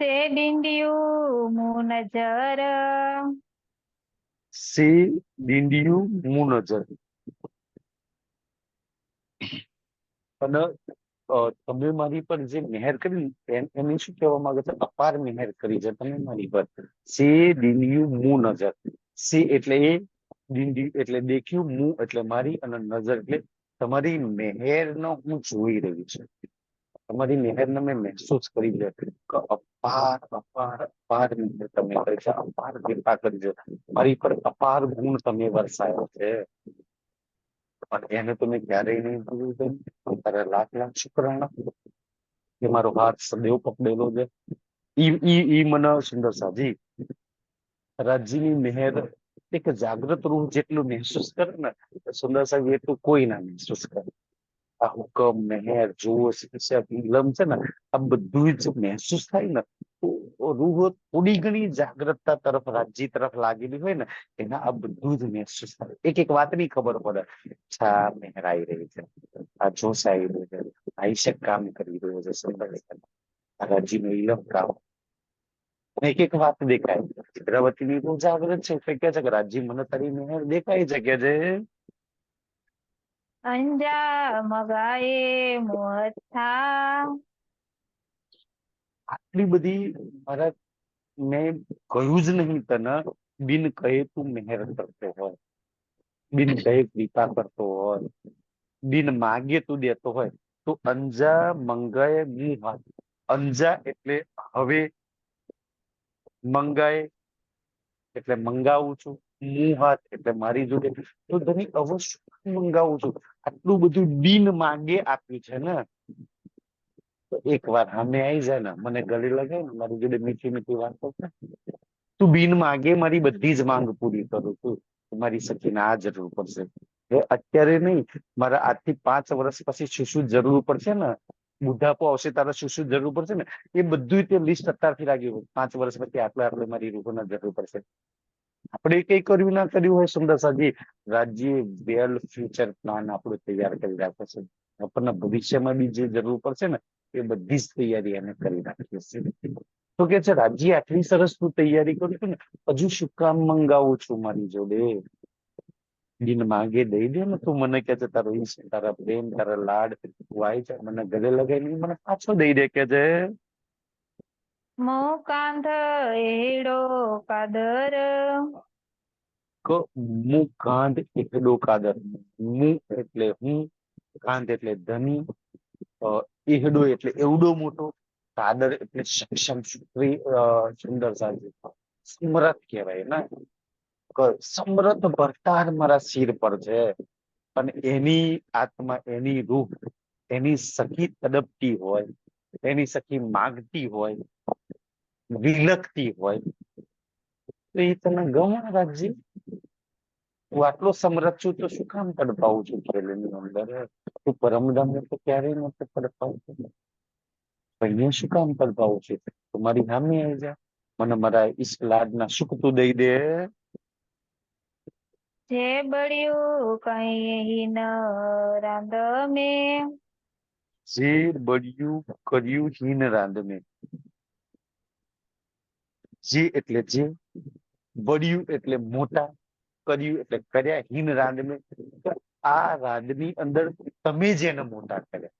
તે ડીંડિયું મું નજર સે ડીંડિયું અને તમે મારી પર જે મહેર કરી એને શું કહેવા માંગે છે? અપાર મહેર કરી છે તમે મારી પર. સે ડીંડિયું મું નજર સે એટલે એ ડીંડી એટલે દેખ્યું મું એટલે મારી અને નજર એટલે તમારી મહેરનો હું જોઈ રહી છું. તમારી મહેરને મેં મહેસૂસ કરી છે કે અપાર અપાર અપાર મહેર તમે કરી છે, અપાર કૃપા કરી છે મારી પર અપાર ગુણ તમે વરસાયો છે. અને એને તમે ક્યારેય નહીં ભૂલ્યું બેન તારા લાખ લાખ શુક્રાણા. કે મારો હાથ સદૈવ પકડેલો છે. ઈ ઈ ઈ મને સુંદર સાજી. રાજ્યની મહેર એક જાગૃત રૂહ જેટલું મહેસૂસ કરે ને, સુંદર સાહેબ, એટલું કોઈ ના મહેસૂસ કરે. આ હુકમ, મહેર, જોશ ઇલમ છે ને, આ બધું જ મહેસૂસ થાય ને રૂહ થોડી ઘણી જાગૃતતા તરફ રાજ્ય તરફ લાગેલી હોય ને, એના આ બધું જ મહેસૂસ થાય. એક એક વાતની ખબર પડે. છા મહેરાઈ રહી છે. આ જોશ આવી રહ્યું છે. આઈશક કામ કરી રહ્યો છે. સુંદર આ રાજ્યનું ઇલમ કામ એક એક વાત દેખાય. ચિત્રાવતીની બહુ જાગૃત છે. એટલે કે છે કે રાજી મને તારી મહેર દેખાય છે. કે છે અંજા મગાએ મોથા આટલી બધી મારા મેં કહ્યું જ નહીં તને. બિન કહે તું મહેર કરતો હોય. બિન કહે કૃપા કરતો હોય. બિન માગે તું દેતો હોય. તો અંજા મંગાએ મું અંજા એટલે હવે મંગાએ એટલે મંગાવું છું હાથ, એટલે મારી જોડે. તો તને અવશ્ય મંગાવું છું. આટલું બધું બિન માંગે આપ્યું છે ને. તો એક વાર સામે આવી જાય ને, મને ગળે લગે ને, મારી જોડે મીઠી મીઠી વાત કરે. તું બિન માગે, મારી બધી જ માંગ પૂરી કરું છું. મારી સખીને આ જરૂર પડશે. એ અત્યારે નહીં, મારા આજથી પાંચ વર્ષ પછી શું શું જરૂર પડશે ને બુઢાપો આવશે તારે શું શું જરૂર પડશે ને? એ બધું તે લિસ્ટ અત્યારથી હોય. પાંચ વર્ષ પછી આટલા આટલે મારી રૂપોના જરૂર પડશે. આપણે કઈ કર્યું ના કર્યું હોય, સુંદર સાજી? રાજ્ય વેલ ફ્યુચર પ્લાન આપણું તૈયાર કરી રાખે છે. આપણને ભવિષ્યમાં બી જે જરૂર પડશે ને, એ બધી જ તૈયારી એને કરી રાખીએ છીએ. તો કે છે, રાજ્ય આટલી સરસ તું તૈયારી કરું છું ને, હજુ શું કામ મંગાવું છું મારી જોડે? બિન માંગે દઈ દે ને તું મને કે છે તારો ઈશ્ક તારા પ્રેમ તારા લાડ વાય છે મને ગલે લગાવીને મને પાછો દઈ દે કે છે. મો કાંધ એડો કાદર. ક મુ એડો કાદર. મુ એટલે હું કાંધ એટલે ધની એહડો એટલે એવડો મોટો કાદર એટલે સક્ષમ સુંદર સાજી. સ્મરત કહેવાય ને સમરથ ભરતાર મારા શિર પર છે. અને એની આત્મા, એની રૂહ, એની સખી તડપતી હોય, એની સખી માગતી હોય, વિલખતી હોય, તો એ તને ગમણ રાખજે. હું આટલો સમરથ છું તો શું કામ તડપાવું છું ખેલની અંદર? તું પરમધામ તો ક્યારેય નથી તડપાવતું. અહીંયા શું કામ તડપાવું છું? તું મારી સામે આવી જા. મને મારા ઈશ્ક લાડના સુખ તું દઈ દે. જે બળ્યું કઈ ન રાંધ મે જે બળ્યું, કર્યું હીન રાંધને જે એટલે જે, બળ્યું એટલે મોટા, કર્યું એટલે કર્યા હીન રાંધને મેં આ રાંધની અંદર તમે જેને મોટા કર્યા.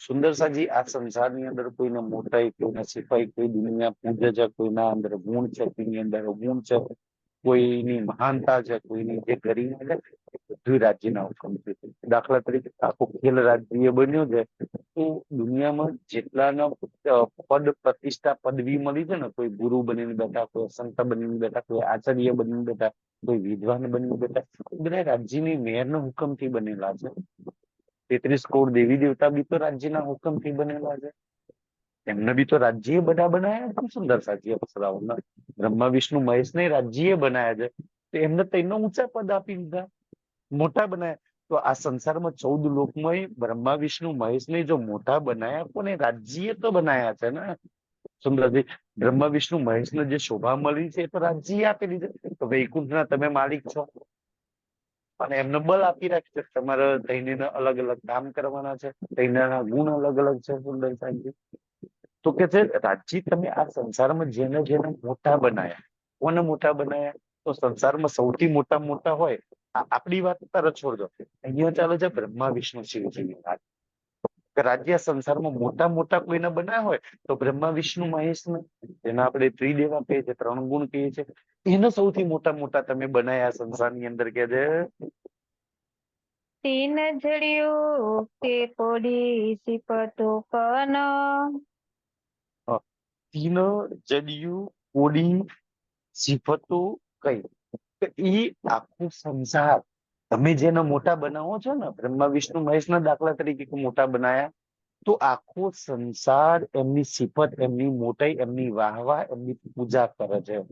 સુંદરસાજી આ સંસારની અંદર કોઈને મોટાઈ, કોઈને સિપાઈ, કોઈ દુનિયા પૂજે છે, કોઈના અંદર ગુણ છે, કોઈની અંદર અવગુણ છે. કોઈની મહાનતા છે, કોઈની જે ગરિમા છે બધું રાજ્યના હુકમથી દાખલા તરીકે આખું ખેલ રાજ્ય બન્યું છે, તો દુનિયામાં જેટલાના પદ પ્રતિષ્ઠા પદવી મળી છે ને, કોઈ ગુરુ બનીને બેઠા, કોઈ સંત બનીને બેઠા, કોઈ આચાર્ય બનીને બેઠા, કોઈ વિદ્વાન બનીને બેઠા બધા રાજ્યની મેયરના હુકમથી બનેલા છે. તેત્રીસ કરોડ દેવી દેવતા બી તો રાજ્યના હુકમથી બનેલા છે. એમને બી તો રાજ્ય બધા બનાયા કેમ સુંદર સાચી અપ્સરાઓના બ્રહ્મા, વિષ્ણુ, મહેશ ને રાજ્ય બનાયા છે. તો એમને તેનો ઊંચા પદ આપી દીધા. મોટા બનાયા. તો આ સંસારમાં ચૌદ લોકમાં બ્રહ્મા, વિષ્ણુ, મહેશ ને જો મોટા બનાયા, કોને? રાજ્ય તો બનાયા છે ને. સુંદરજી, બ્રહ્મા, વિષ્ણુ, મહેશ ને જે શોભા મળી છે એ તો રાજ્ય આપેલી છે તો વૈકુંઠના તમે માલિક છો. અને એમને બલ આપી રાખે છે. તમારે દૈન્યના અલગ અલગ કામ કરવાના છે. દૈન્યના ગુણ અલગ અલગ છે, સુંદર સાંજી તો કે છે રાજજી તમે આ સંસારમાં જેને જેને મોટા બનાયા, કોને મોટા બનાયા? તો સંસારમાં સૌથી મોટા મોટા હોય આપણી વાત તરત છોડજો અહીંયા ચાલે છે બ્રહ્મા, વિષ્ણુ શિવજીની વાત રાજ્ય સંસારમાં મોટા મોટા કોઈને બનાવ્યા હોય, તો બ્રહ્મા, વિષ્ણુ, મહેશ ને, જેને આપણે ત્રિદેવા કહીએ છીએ, ત્રણ ગુણ કહીએ છીએ, એને સૌથી મોટા મોટા તમે બનાયા સંસારની અંદર કે છે? તીન જડિયું કે કોડી સિપતો કન. તીન જડિયું કોડી સિફતો કઈ. ઈ આખું સંસાર. તમે જેને મોટા બનાવો છો ને, બ્રહ્મા, વિષ્ણુ, મહેશના દાખલા તરીકે મોટા બનાયા, તો આખો સંસાર એમની સિફત, એમની મોટાઈ, એમની વાહવા, એમની પૂજા કરે છે.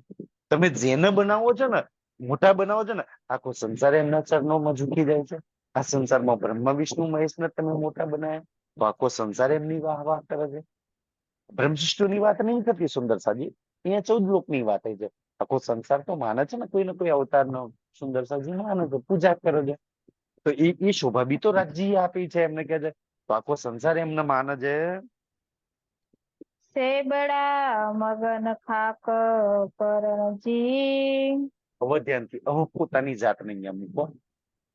તમે જેને બનાવો છો ને, મોટા બનાવો છો ને, આખો સંસાર એમના ચરણોમાં ઝૂકી જાય છે. આ સંસારમાં બ્રહ્મા, વિષ્ણુ, મહેશને તમે મોટા બનાયા, તો આખો સંસાર એમની વાહ વાહ કરે છે. બ્રહ્મશિષ્ટોની વાત નહીં થતી સુંદર સાજી. અહીંયા ચૌદ લોકની વાત થઈ છે. આખો સંસાર તો માને છે ને કોઈ ને કોઈ અવતારનો સુંદર સાજી માને છે પૂજા કરે છે. તો એ એ શોભા બી તો રાજજી આપી છે એમને કે છે. તો આખો સંસાર એમને માને છે. સેબડા મગન ખાક પરજી હવે ધ્યાનથી હવે પોતાની જાતને અહીંયા મૂકો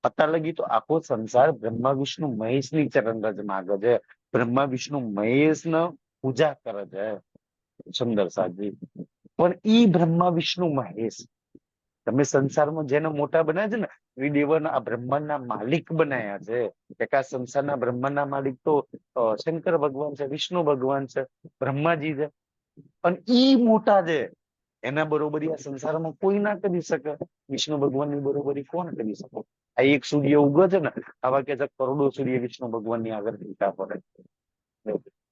અત્યાર લગી તો આખો સંસાર બ્રહ્મા વિષ્ણુ મહેશની ચરણ રજ માગે છે. બ્રહ્મા વિષ્ણુ મહેશ મહેશને પૂજા કરે છે સુંદર સાજી પણ ઈ બ્રહ્મા વિષ્ણુ મહેશ. તમે સંસારમાં જેને મોટા બનાવ્યા છે ને ત્રિદેવના આ બ્રહ્માંડના માલિક બનાયા છે. એક આ સંસારના બ્રહ્માંડના માલિક તો શંકર ભગવાન છે, વિષ્ણુ ભગવાન છે, બ્રહ્માજી છે. અને ઈ મોટા છે. એના બરોબરી આ સંસારમાં કોઈ ના કરી શકે. વિષ્ણુ ભગવાનની બરોબરી કોણ કરી શકો? આ એક સૂર્ય ઉગે છે ને, આવા કે કરોડો સૂર્ય વિષ્ણુ ભગવાનની આગળ પડે.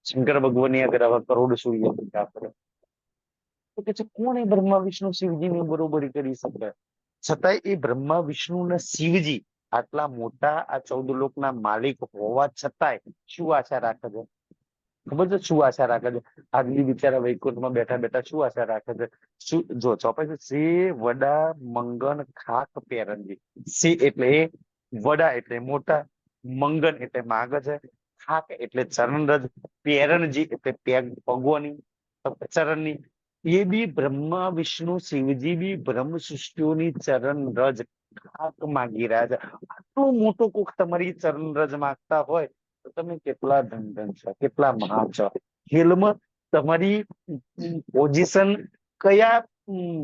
શંકર ભગવાનની આગળ આવા કરોડ સૂર્ય પડે તો કે છે, કોણ એ બ્રહ્મા, વિષ્ણુ, શિવજીની બરોબરી કરી શકે છતાંય એ બ્રહ્મા, વિષ્ણુ ને શિવજી આટલા મોટા આ ચૌદ લોકના માલિક હોવા છતાંય શું આશા રાખે છે? ખબર છે શું આશા રાખે છે? આગલી બિચારા વૈકુંઠમાં બેઠા બેઠા શું આશા રાખે છે? શું, જો ચોપાઈ સે વડા મંગન ખાક પેરંજી. સે એટલે વડા એટલે મોટા, મંગન એટલે માગ છે. ખાક એટલે ચરણરજ પેરણજી એટલે પેગ પગોની ચરણની, એ બી બ્રહ્મા, વિષ્ણુ, શિવજી બી બ્રહ્મ સૃષ્ટિઓની ચરણ રજ ખાક માગી રહ્યા છે. આટલું મોટું કોક તમારી ચરણ રજ માગતા હોય, તો તમે કેટલા ધન છો, કેટલા મહાન છો? હિલમ તમારી પોઝિશન કયા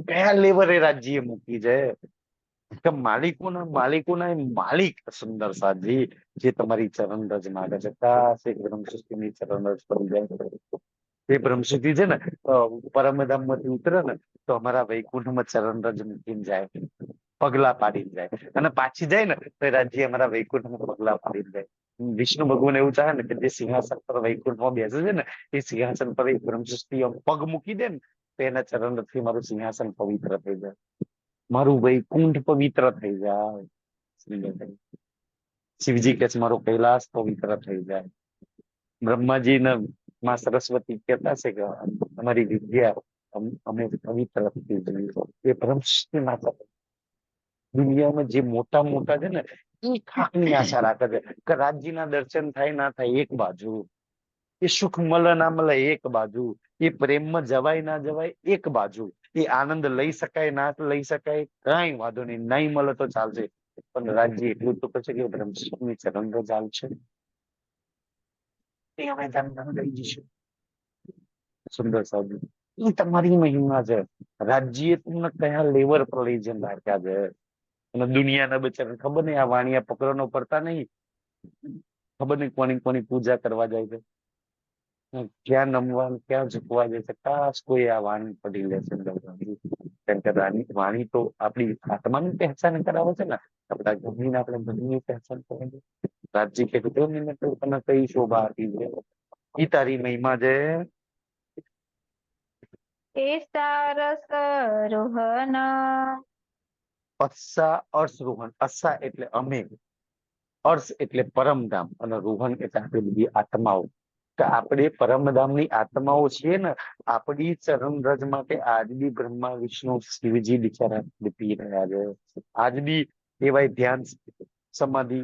કયા લેવલે રાજ્ય મૂકી છે? કે માલિકોના માલિકોના એ માલિક સુંદર સાજી, જે તમારી ચરણ રજ માગે છે. કાશ એક બ્રહ્મ ચરણ રજ પર એ બ્રહ્મશુદ્ધિ છે ને પરમધામમાંથી ઉતરે ને, તો અમારા વૈકુંઠમાં ચરણ રજ મૂકીને જાય. પગલા પાડીને જાય. અને પાછી જાય ને, તો રાજ્ય અમારા વૈકુંઠમાં પગલા પાડીને જાય. વિષ્ણુ ભગવાન એવું ચાહે ને કે જે સિંહાસન પર વૈકુંઠમાં બેસે છે ને, એ સિંહાસન પર એ બ્રહ્મસૃષ્ટિ પગ મૂકી દે ને, તો એના ચરણ રજથી મારું સિંહાસન પવિત્ર થઈ જાય. મારું વૈકુંઠ પવિત્ર થઈ જાય. શિવજી કે મારો કૈલાસ પવિત્ર થઈ જાય. બ્રહ્માજી ને માં સરસ્વતી કહેતા છે કે અમારી વિદ્યા અમે પવિત્ર થઈ જઈએ. એ બ્રહ્મની માતા દુનિયામાં જે મોટા મોટા છે ને એ ખાકની આશા રાખે છે કે રાજજીના દર્શન થાય ના થાય એક બાજુ. એ સુખ મળે ના મળે એક બાજુ. એ પ્રેમમાં જવાય ના જવાય એક બાજુ. એ આનંદ લઈ શકાય ના લઈ શકાય, કઈ વાંધો નહીં. નહીં મળે તો ચાલશે. પણ રાજ્ય એટલું તો પછી કે બ્રહ્મની ચરણ લઈ જઈશું સુંદર સાધુ એ તમારી મહિમા છે. રાજ્ય તમને કયા લેવલ પર લઈ જઈને રાખ્યા છે? અને દુનિયાના બચારા ખબર નહીં, આ વાણિયા પકડવાનો પડતા નહીં? ખબર નહીં કોની કોની પૂજા કરવા જાય છે? ક્યાં નમવા ક્યાં ઝૂકવા છે કાશ કોઈ આ વાણી પડી લેશે કેમ કે વાણી તો આપણી આત્માની પહેચાન કરાવે છે ને. આપણા ઘરની આપણે ઘરની પહેચાન કરે છે. રાજ્ય કે તને કઈ શોભા આપી છે? ઈ તારી મહિમા છે. એ રસ રોહન અસ્સા અર્શ રોહન. અસ્સા એટલે અમે. અર્શ એટલે પરમધામ અને રોહન એટલે આપણી બધી આત્માઓ. કે આપણે પરમધામની આત્માઓ છીએ ને, આપણી ચરણ રજ માટે આજ બી બ્રહ્મા, વિષ્ણુ, શિવજી બિચારા પી રહ્યા છે. આજ બી એવાય ધ્યાન સમાધિ.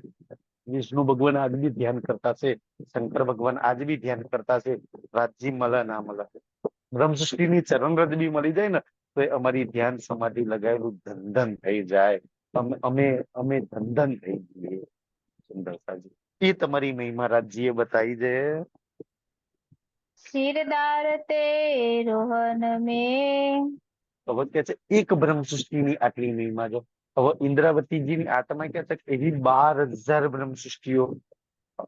વિષ્ણુ ભગવાન આજ બી ધ્યાન કરતા છે, શંકર ભગવાન આજ બી ધ્યાન કરતા છે રાજજી મળે ના મળે બ્રહ્મસૃષ્ટિની ચરણ રજ બી મળી જાય ને, તો અમારી ધ્યાન સમાધિ લગાવેલું ધંધન થઈ જાય. અમે અમે અમે ધન થઈ જઈએ. સુંદરતાજી એ તમારી મહિમા રાજજીએ બતાવી છે. સિરદાર તે રોહન મે. ભગવત કે છે, એક બ્રહ્મ સૃષ્ટિની આટલી મહિમા જો હવે ઇન્દ્રાવતીજીની આત્મા કે છે એવી બાર હજાર બ્રહ્મ સૃષ્ટિઓ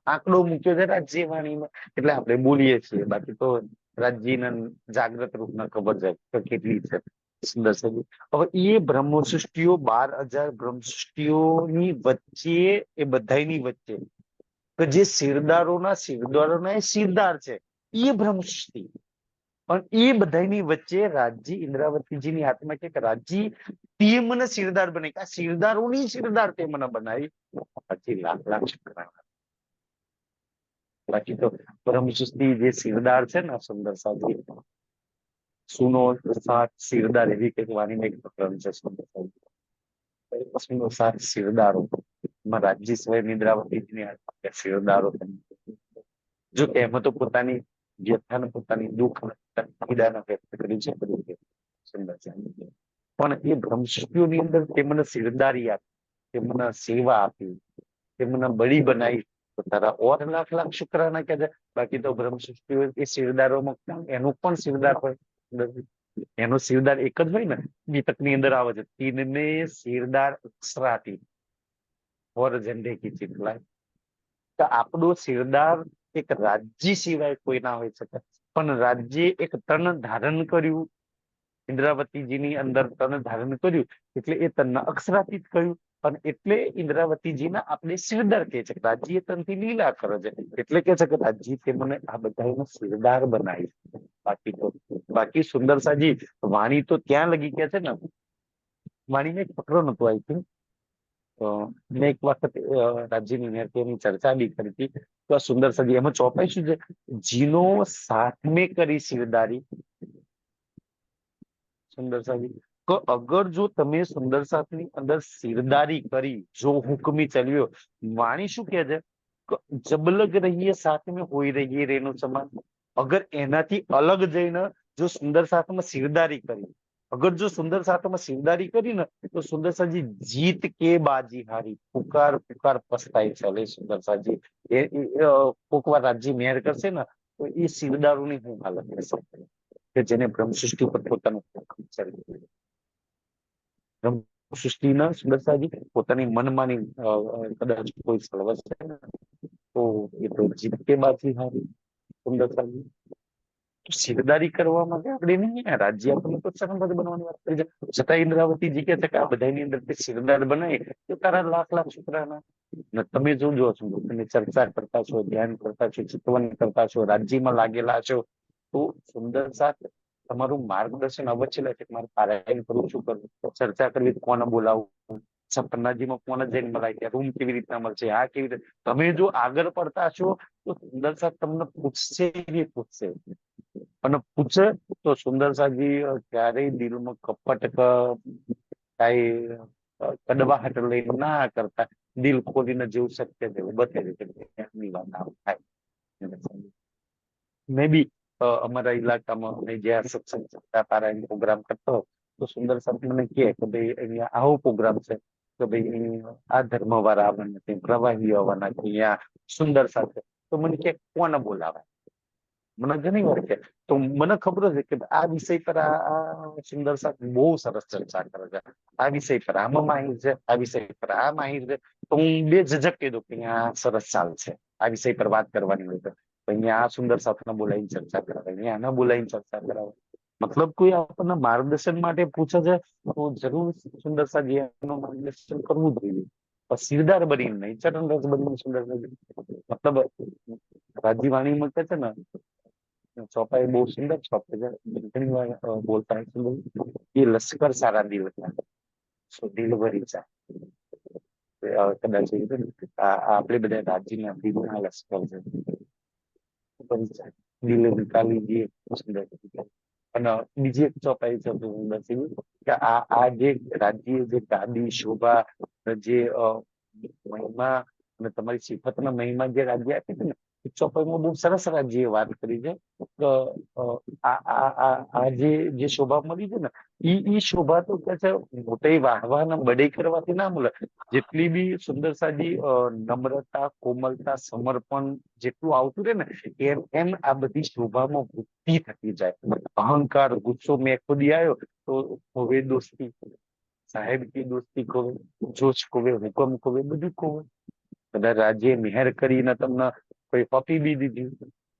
આંકડો મૂક્યો છે રાજ્ય વાણીમાં એટલે આપણે બોલીએ છીએ. બાકી તો રાજ્યના જાગ્રત રૂપના ખબર જાય કે કેટલી છે. સુંદર છે. હવે એ બ્રહ્મ સૃષ્ટિઓ, બાર હજાર બ્રહ્મ સૃષ્ટિઓની વચ્ચે, એ બધાની વચ્ચે. કે જે શિરદારોના શિરદારોના એ શિરદાર છે. એ બ્રહ્મ સૃષ્ટિ પણ એ બધાની વચ્ચે રાજજી ઇન્દ્રાવતીજીની આત્મા કે રાજજી તે મને શિરદાર બને આ શિરદારોની શિરદાર તે મને બનાવી પછી લાખ લાખ શુક્રાના બાકી તો પરમ સૃષ્ટિ જે શિરદાર છે ને સુંદર સાજી સુનો સાત શિરદાર એવી કંઈક વાણીને એક પ્રકરણ છે સુંદર સાજી સુનો સાત શિરદારો એમાં રાજજી સ્વયં ઇન્દ્રાવતીજીની આત્મા કે શિરદારો જો કે એમાં તો પોતાની વ્યથાને પોતાની દુઃખ વ્યક્ત કરી છે પણ એ ભ્રમશક્તિઓની અંદર તેમને સિરદારી આપી તેમને સેવા આપી તેમને બળી બનાવી. તારા ઓર લાખ લાખ શુક્રાના કે બાકી તો બ્રહ્મસૃષ્ટિઓ એ શિરદારોમાં કોણ? એનું પણ સિરદાર હોય. એનો સિરદાર એક જ હોય ને ગીતકની અંદર આવે છે. તીનને સિરદાર અક્ષરાતી ઓર ઝંડે કી ચિતલાય. તો આપણો શિરદાર એક રાજ્ય સિવાય કોઈ ના હોઈ શકે. પણ રાજ્ય એક તન ધારણ કર્યું. ઇન્દ્રાવતીજીની અંદર તન ધારણ કર્યું. એટલે એ તન અક્ષરાતીત કહ્યું. અને એટલે ઇન્દ્રાવતીજીના આપણે શિરદાર કહે છે. રાજ્ય તનથી લીલા કરે છે. એટલે કે છે કે રાજ્ય તે મને આ બધાનો શિરદાર બનાવી બાકી તો, બાકી સુંદર સાજી વાણી તો ત્યાં લગી ગયા છે ને. વાણીને એક પકડો નતો આવી think. મેં એક વખત રાજ્યની મેયરની ચર્ચા બી કરી હતી, તો આ સુંદર સદી એમાં ચોપાઈ શું છે જીનો સાથ કરી સિરદારી સુંદર સદી. કે અગર જો તમે સુંદર સાથની અંદર સિરદારી કરી, જો હુકમી ચલ્યો, વાણી શું કહે છે? જબલગ રહીએ સાથ મેં હોઈ રહીએ રેનો સમાન. અગર એનાથી અલગ જઈને જો સુંદર સાથમાં સિરદારી કરી અગર જો સુંદર સાથમાં શિવદારી કરી ને તો સુંદર સાજી જીત કે બાજી હારી? પુકાર પુકાર પસ્તાઈ ચાલે સુંદર સાજી. એ એ, અ, કોક વાર રાજ્ય મેર કરશે ને તો એ શિરદારોની હું હાલત થશે કે જેને બ્રહ્મ સૃષ્ટિ પર પોતાનું. બ્રહ્મ સૃષ્ટિના સુંદર સાજી પોતાની મનમાની કદાચ કોઈ સળવસ છે ને તો એ તો જીત કે બાજી હારી? સુંદર સાજી શિરદારી કરવા માટે આપણે નહીં રાજ્ય આપણને પ્રોત્સાહન બધું બનવાની વાત કરી છે. છતાં ઇન્દ્રાવતીજી કે છે કે આ બધાની અંદર તે શિરદાર બનાય તો તારા લાખ લાખ છોકરાના. તમે જો છો તમે ચર્ચા કરતા છો, ધ્યાન કરતા છો, ચિતવન કરતા છો, રાજ્યમાં લાગેલા છો, તો સુંદર સાથે તમારું માર્ગદર્શન અવશ્ય છે કે મારે પારાયણ કરવું શું કરવું? ચર્ચા કરવી કોને બોલાવવું? સપનાજીમાં કોને જઈને મળાય ત્યાં રૂમ કેવી રીતના મળશે, આ કેવી રીતે? તમે જો આગળ પડતા છો, તો સુંદર સાહેબ તમને પૂછશે ને પૂછશે? અને પૂછે તો સુંદર સાજી ક્યારેય દિલમાં કપટ કાંઈ કડવાહટ લઈ ના કરતા. દિલ ખોલીને જેવું શક્ય એવું બતાવી એમની વાત થાય. મે બી અમારા ઇલાકામાં અમે જ્યાં સત્સંગ સત્તા પારાયણ પ્રોગ્રામ કરતો તો સુંદર સાહેબ મને કહે કે ભાઈ અહીંયા આવો પ્રોગ્રામ છે. કે ભાઈ આ ધર્મ વાળા આવવાના છે, પ્રવાહીઓ આવવાના અહીંયા સુંદર સાથે તો મને કે કોને બોલાવાય મને ઘણી વાર કે, તો મને ખબર છે કે આ વિષય પર આ સુંદર સાહેબ બહુ સરસ ચર્ચા કરે છે. આ વિષય પર આમાં માહિર છે, આ વિષય પર આ માહિર છે. તો હું બે જજક કહી દઉં કે અહીંયા સરસ ચાલશે આ વિષય પર વાત કરવાની હોય તો. અહીંયા આ સુંદર સાથને બોલાવીને ચર્ચા કરાવે, અહીંયા આને બોલાવીને ચર્ચા કરાવે. મતલબ કોઈ આપણને માર્ગદર્શન માટે પૂછે છે, તો જરૂર સુંદર સાજી એનું માર્ગદર્શન કરવું જોઈએ. સિરદાર બનીને નહીં ચરણ રસ બનીને સુંદર મતલબ રાજ્યવાણીમાં કે છે ને ચોપાઈ બહુ સુંદર ચોપે છે ઘણી વાર અ, બોલતા હોય છે બહુ. એ લશ્કર સારા દિલ કા સો દિલ ભરી જાય અ, કદાચ એ રીતે ને, આ આ આપણે બધા રાજ્યના દિલના લશ્કર છે ભરી જાય દિલ નિકાલી જે સુંદર છે. અને બીજી એક ચોપાઈ છે તો હું નથી કે આ આ જે રાજ્ય જે ગાદી શોભા જે અ, મહિમા અને તમારી સિફતના મહિમા જે રાજ્ય આપી છે ને એ ચોપાઈમાં બહુ સરસ રાજ્યએ વાત કરી છે. આ જે જે શોભા મળી છે ને, ઈ ઈ શોભા તો કે છે મોટી વાહવા ને બડે કરવાથી ના મળે. જેટલી બી સુંદર સાજી નમ્રતા, કોમલતા, સમર્પણ જેટલું આવતું રહે ને, એમ એમ આ બધી શોભામાં વૃદ્ધિ થતી જાય. અહંકાર, ગુસ્સો મેં ખુદી આવ્યો, તો હવે દોસ્તી, સાહેબ કી દોસ્તી કોવે જોશ કોવે હુકમ કોવે બધું કોવે કદાચ રાજ્ય મહેર કરીને તમને કોઈ પપી બી દીધી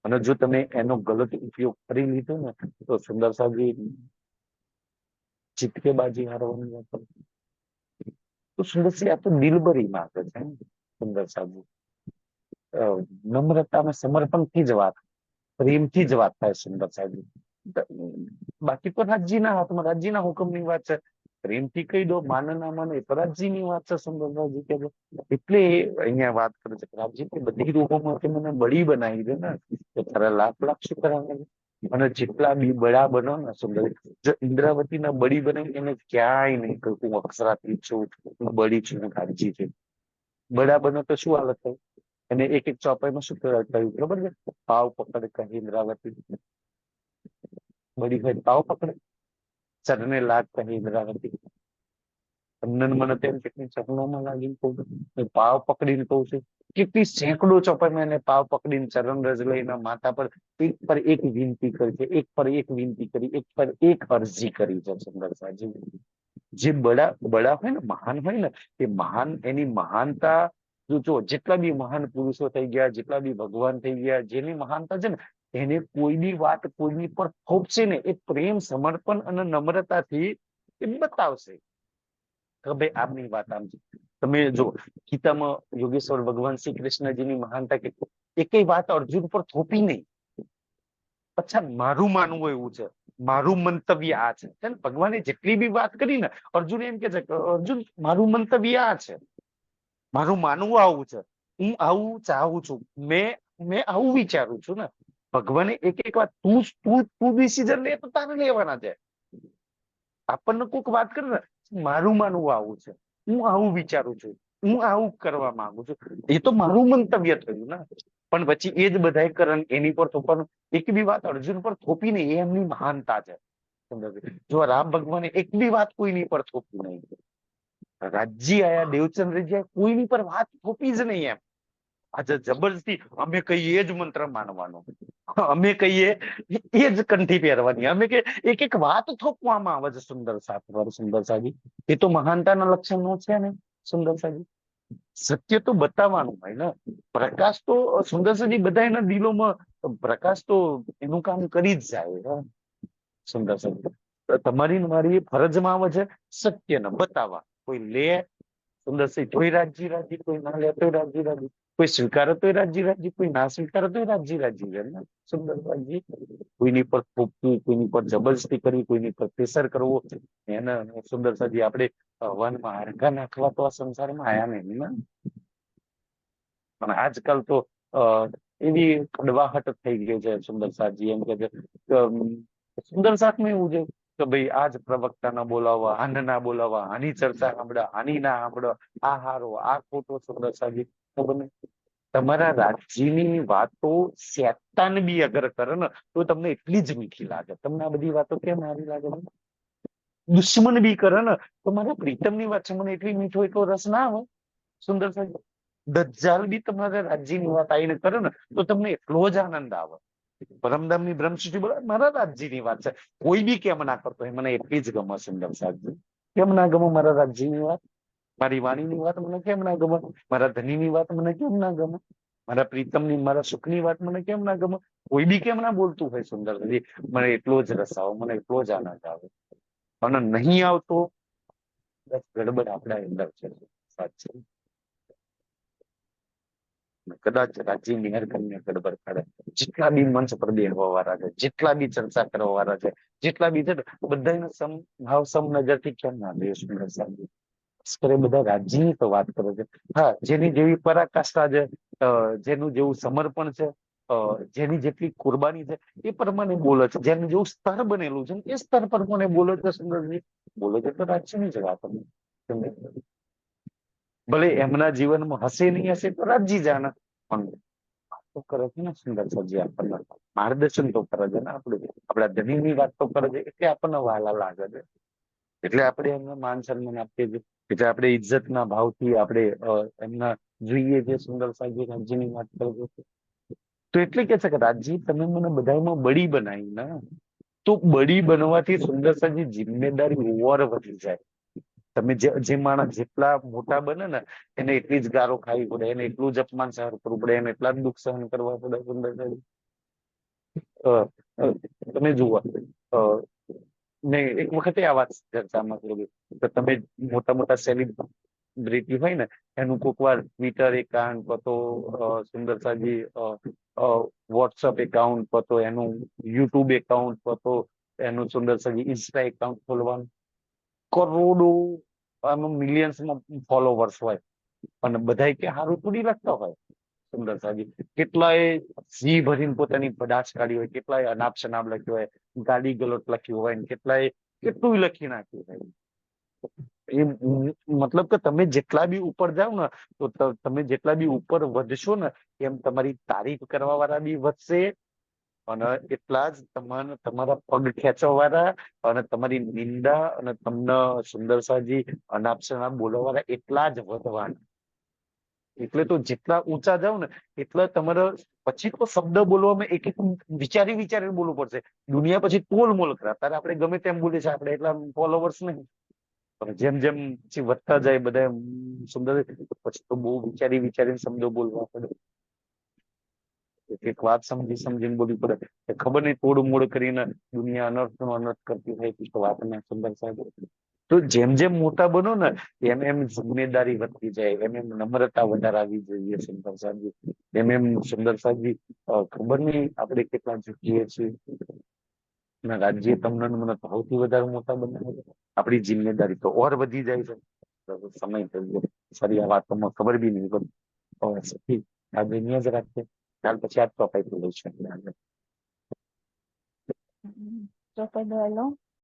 અને જો તમે એનો ગલત ઉપયોગ કરી લીધો ને તો સુંદર જીતકે બાજી હારવાની વાત. તો સુંદર સી આ તો દિલબરી માગે છે ને, સુંદર સાજી નમ્રતા અને સમર્પણથી જ વાત પ્રેમથી જ વાત થાય સુંદર ત- બાકી તો રાજ્યના હાથમાં હુકમ હુકમની વાત છે. પ્રેમથી કહી દો માને ના એ તો વાત છે સુંદરભાજી કે એટલે અહીંયા વાત કરે છે કે રાજ્ય તે બધી રૂપોમાંથી મને બળી બનાવી દે ને તો તારા લાખ લાખ શુક્ર અને જેટલા બી બળા બનો ને સુંદર જો ઇન્દ્રાવતીના બળી બને એને ક્યાંય નહીં કહ્યું હું અક્ષરાથી છું, હું બળી છું, હું છે છું. બળા બનો તો શું હાલત થાય? અને એક એક ચોપાઈમાં શું કહ્યું? ખબર છે? પાવ પકડ કહી ઇન્દ્રાવતી. બળી હોય પાવ પકડે? ચરને લાગ કહી ઇન્દ્રાવતી તમને મને તેમ કેટલી ચરણોમાં લાગીને કહું. પાવ પકડીને કહું છું. કેટલી સેંકડો ચોપાઈ મેં પાવ પકડીને ચરણ રજ લઈને માથા પર એક પર એક વિનંતી કરી છે, એક પર એક વિનંતી કરી, એક પર એક અરજી કરી છે સુંદર સાજી. જે બડા બડા હોય ને, મહાન હોય ને, એ મહાન, એની મહાનતા જો જેટલા બી મહાન પુરુષો થઈ ગયા, જેટલા બી ભગવાન થઈ ગયા, જેની મહાનતા છે ને એને કોઈની વાત કોઈની પર થોપશે ને એ પ્રેમ, સમર્પણ અને નમ્રતાથી એ બતાવશે. કે ભાઈ આપની વાત આમ છે. તમે જો ગીતામાં યોગેશ્વર ભગવાન શ્રી કૃષ્ણજીની મહાનતા કે એકેય વાત અર્જુન પર થોપી નહીં. અચ્છા, મારું માનવું એવું છે. મારું મંતવ્ય આ છે. ભગવાને જેટલી બી વાત કરી ને, અર્જુન એમ કે છે અર્જુન, મારું મંતવ્ય આ છે. મારું માનવું આવું છે. હું આવું ચાહું છું. મેં મેં આવું વિચારું છું ને. ભગવાને એક એક વાત તું તું તું ડિસિઝન લે તો તારે લેવાના છે. આપણને કોઈક વાત કરે ને મારું માનવું આવું છે હું આવું વિચારું છું હું આવું કરવા માંગુ છું. એ તો મારું મંતવ્ય થયું ને. પણ પછી એ જ બધાય કરણ એની પર થોપવાનું એક બી વાત અર્જુન પર થોપી નહીં એ એમની મહાનતા છે? જો રામ ભગવાને એક બી વાત કોઈની પર થોપી નહીં. રાજ્ય આયા દેવચંદ્રજી આયા, કોઈની પર વાત થોપી જ નહીં એમ. આજે જબરજસ્તી, અમે કહીએ જ મંત્ર માનવાનો. અમે કહીએ એ જ કંઠી પહેરવાની. અમે કે એક એક વાત થોપવામાં આવે છે સુંદર સાહેબ સુંદર સાજી એ તો મહાનતાના લક્ષણો છે ને, સુંદર સાજી સત્ય તો બતાવવાનું હોય ને. પ્રકાશ તો, સુંદર સાજી બધા એના દિલોમાં, પ્રકાશ તો એનું કામ કરી જ જાય, હે. સુંદર સાજી તમારી મારી ફરજમાં આવે છે સત્યને બતાવવા. કોઈ લે, સુંદર સી તોય રાજી, કોઈ ના લે, તોય રાજી રાજી. કોઈ સ્વીકારે તો રાજી રાજી કોઈ ના સ્વીકારે તો રાજી રાજી રહે કોઈની પર થોપવું કોઈની પર જબરજસ્તી કરવી, કોઈની પર પ્રેશર કરવો, એને સુંદર સાજી આપણે વનમાં હારકા નાખવા તો આ સંસારમાં આયા નહીં ને. પણ આજકાલ તો એવી કડવાહટ થઈ ગઈ છે સુંદર સાજી એમ કે છે સુંદર સાથમાં એવું છે કે ભાઈ આજ પ્રવક્તા ના બોલાવવા આન ના બોલાવવા, આની ચર્ચા સાંભળો આની ના સાંભળો આ હારો, આ ખોટો સુંદર સાજી તમારા રાજજીની વાતો શેતાન બી અગર કરે ને, તો તમને એટલી જ મીઠી લાગે. તમને આ બધી વાતો કેમ આવી લાગે દુશ્મન બી કરે ને, તો મારા પ્રીતમની વાત છે, મને એટલી મીઠો એટલો રસ ના આવે સુંદર સાહેબ, દજ્જાલ બી તમારા રાજ્યની વાત આવીને કરે ને, તો તમને એટલો જ આનંદ આવે. પરમધામની બ્રહ્મસૃષ્ટિ બોલે, મારા રાજ્યની વાત છે. કોઈ બી કેમ ના કરતો મને એટલી જ ગમે સુંદર સાહેબજી કેમ ના ગમે મારા રાજ્યની વાત? મારી વાણીની વાત મને કેમ ના ગમે? મારા ધનીની વાત મને કેમ ના ગમે? મારા પ્રીતમની, મારા સુખની વાત મને કેમ ના ગમે? કોઈ બી કેમ ના બોલતું હોય સુંદર મને એટલો જ રસ આવે, મને એટલો જ આનંદ આવે. અને નહીં આવતો, બસ ગડબડ આપણા અંદર છે. સાચી કદાચ રાજી નિહાર કરીને ગડબડ કરે. જેટલા બી મંચ પર બેહવા વાળા છે, જેટલા બી ચર્ચા કરવા વાળા છે, જેટલા બી છે બધાને સમ ભાવ સમ નજરથી કેમ ના લે સુંદર સાહેબ? કરે બધા રાજ્યની તો વાત કરે છે. હા, જેની જેવી પરાકાષ્ઠા છે જેનું જેવું સમર્પણ છે જેની જેટલી કુરબાની છે, એ પ્રમાણે બોલે છે. જેનું જેવું સ્તર બનેલું છે એ સ્તર પ્રમાણે બોલે છે સુંદરજી બોલે છે તો રાજ્યની જ વાત ભલે એમના જીવનમાં હશે નહીં, હશે તો રાજ્ય જાણે પણ તો કરે છે ને સુંદર સજી આપણને. માર્ગદર્શન તો કરે છે ને આપણે. આપણા ધણીની વાત તો કરે છે એટલે આપણને વાલા લાગે છે. એટલે આપણે એમને માન સન્માન આપીએ છીએ એટલે આપણે ઇજ્જતના ભાવથી આપણે એમના જોઈએ જે સુંદર સાહેબ રાજ્યની વાત કરો તો એટલે કે છે કે રાજજી તમે મને બધામાં બળી બનાવી ને, તો બળી બનવાથી સુંદર જિમ્મેદારી ઓવર વધી જાય. તમે જે જે માણસ જેટલા મોટા બને ને, એને એટલી જ ગારો ખાવી પડે, એને એટલું જ અપમાન સહન કરવું પડે, એને એટલા જ દુઃખ સહન કરવા પડે સુંદર તમે જુઓ મેં એક વખતે આ વાત ચર્ચામાં કરી તો તમે મોટા મોટા સેલિબ્રિટી હોય ને, એનું કોક વાર ટ્વિટર એકાઉન્ટ પતો સુંદર સાજી વોટ્સઅપ એકાઉન્ટ પતો એનું યુટ્યુબ એકાઉન્ટ પતો એનું સુંદર સાજી ઇન્સ્ટા એકાઉન્ટ ખોલવાનું. કરોડો, આમાં મિલિયન્સમાં ફોલોવર્સ હોય. અને બધાય કે સારું થોડી લખતા હોય. સુંદર સાજી કેટલાય જી ભરીને પોતાની પડાશ કાઢી હોય, કેટલાય અનાપ શનાપ લખ્યું હોય, ગાડી ગલોટ લખ્યું હોય ને કેટલાય કેટલું લખી નાખ્યું હોય. એ મતલબ કે તમે જેટલા બી ઉપર જાવ ને, તો તમે જેટલા બી ઉપર વધશો ને, એમ તમારી તારીફ કરવા વાળા બી વધશે અને એટલા જ તમારા તમારા પગ ખેંચવા વાળા અને તમારી નિંદા અને તમને સુંદર સાજી અનાપ શનાપ બોલવા વાળા એટલા જ વધવાના. એટલે તો જેટલા ઊંચા જાવ ને, એટલા તમારા, પછી તો શબ્દ બોલવામાં એક એક વિચારી વિચારીને બોલવું પડશે. દુનિયા પછી તોલ મોલ કરા તારે આપણે ગમે તેમ બોલીએ છીએ, આપણે એટલા ફોલોવર્સ નહીં. પણ જેમ જેમ પછી વધતા જાય, બધા સુંદર પછી તો બહુ વિચારી વિચારીને શબ્દો બોલવા પડે. એક એક વાત સમજી સમજીને બોલવી પડે. ખબર નહીં, તોડ મોડ કરીને દુનિયા અનર્થ નો અનર્થ કરતી હોય તો વાત ના સુંદર સાહેબ તો જેમ જેમ મોટા બનો ને, એમ એમ જિમ્મેદારી વધતી જાય, એમ એમ નમ્રતા વધારાવી જોઈએ શંકર સાહેબ એમ એમ સુંદર સાહેબ ખબર નહીં આપણે કેટલા ઝૂકીએ છીએ? રાજ્ય તમને મને સૌથી વધારે મોટા બનાવે છે આપણી જિમ્મેદારી તો ઓર વધી જાય છે. સમય થઈ ગયો. સારી આ વાતોમાં ખબર બી નહીં પડી. હવે સખી આ દુનિયા જ રાખીએ ત્યાર પછી આ તો લઈશું. લો